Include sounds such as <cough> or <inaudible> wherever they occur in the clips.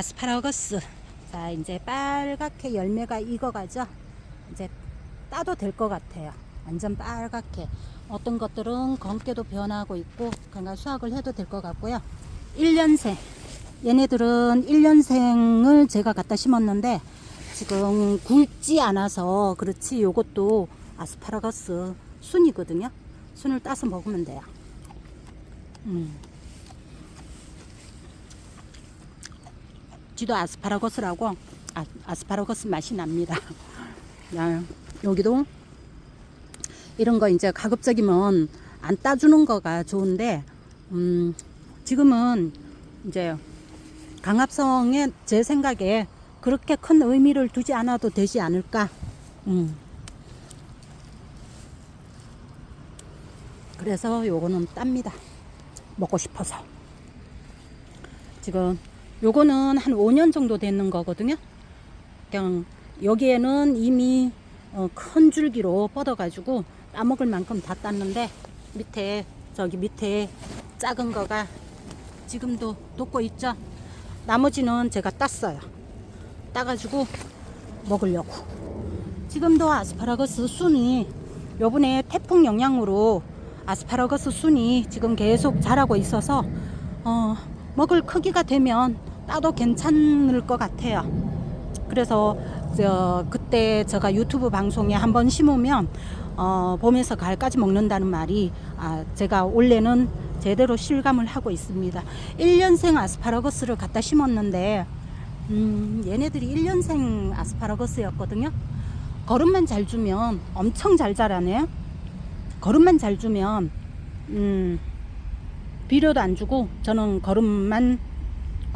아스파라거스. 자, 이제 빨갛게 열매가 익어가죠. 이제 따도 될 것 같아요. 완전 빨갛게. 어떤 것들은 검게도 변하고 있고, 그러니까 수확을 해도 될 것 같고요. 1년생. 얘네들은 1년생을 제가 갖다 심었는데, 지금 굵지 않아서 그렇지 요것도 아스파라거스 순이거든요. 순을 따서 먹으면 돼요. 음. 지도 아스파라거스라고 아, 아스파라거스 맛이 납니다. <laughs> 야, 여기도 이런 거 이제 가급적이면 안 따주는 거가 좋은데 음, 지금은 이제 강합성에 제 생각에 그렇게 큰 의미를 두지 않아도 되지 않을까. 음. 그래서 요거는 땁니다. 먹고 싶어서. 지금 요거는 한 5년 정도 되는 거거든요. 그냥 여기에는 이미 어, 큰 줄기로 뻗어가지고 따먹을 만큼 다 땄는데 밑에 저기 밑에 작은 거가 지금도 돋고 있죠. 나머지는 제가 땄어요. 따가지고 먹으려고. 지금도 아스파라거스 순이 요번에 태풍 영향으로 아스파라거스 순이 지금 계속 자라고 있어서 어, 먹을 크기가 되면 따도 괜찮을 것 같아요. 그래서 저 그때 제가 유튜브 방송에 한번 심으면 어, 봄에서 가을까지 먹는다는 말이 아, 제가 원래는 제대로 실감을 하고 있습니다. 1년생 아스파라거스를 갖다 심었는데 음, 얘네들이 1년생 아스파라거스였거든요. 거름만 잘 주면 엄청 잘 자라네요. 거름만 잘 주면 음, 비료도 안 주고 저는 거름만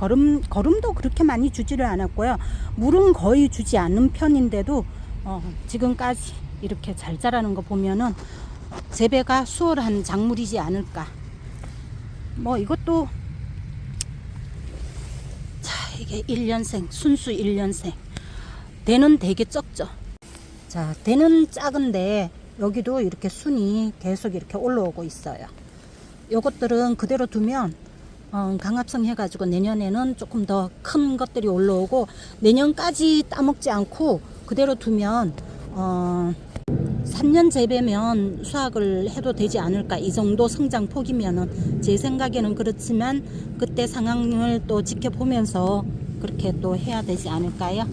거름 거름도 그렇게 많이 주지를 않았고요. 물은 거의 주지 않는 편인데도 어, 지금까지 이렇게 잘 자라는 거 보면은 재배가 수월한 작물이지 않을까. 뭐 이것도 자 이게 1년생 순수 1년생 대는 되게 적죠. 자 대는 작은데 여기도 이렇게 순이 계속 이렇게 올라오고 있어요. 요것들은 그대로 두면 어, 강합성 해가지고 내년에는 조금 더 큰 것들이 올라오고 내년까지 따먹지 않고 그대로 두면 어, 3년 재배면 수확을 해도 되지 않을까 이 정도 성장 폭이면은 제 생각에는 그렇지만 그때 상황을 또 지켜보면서 그렇게 또 해야 되지 않을까요?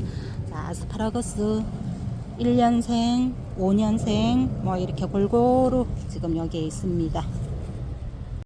자 아스파라거스 1년생, 5년생 뭐 이렇게 골고루 지금 여기에 있습니다.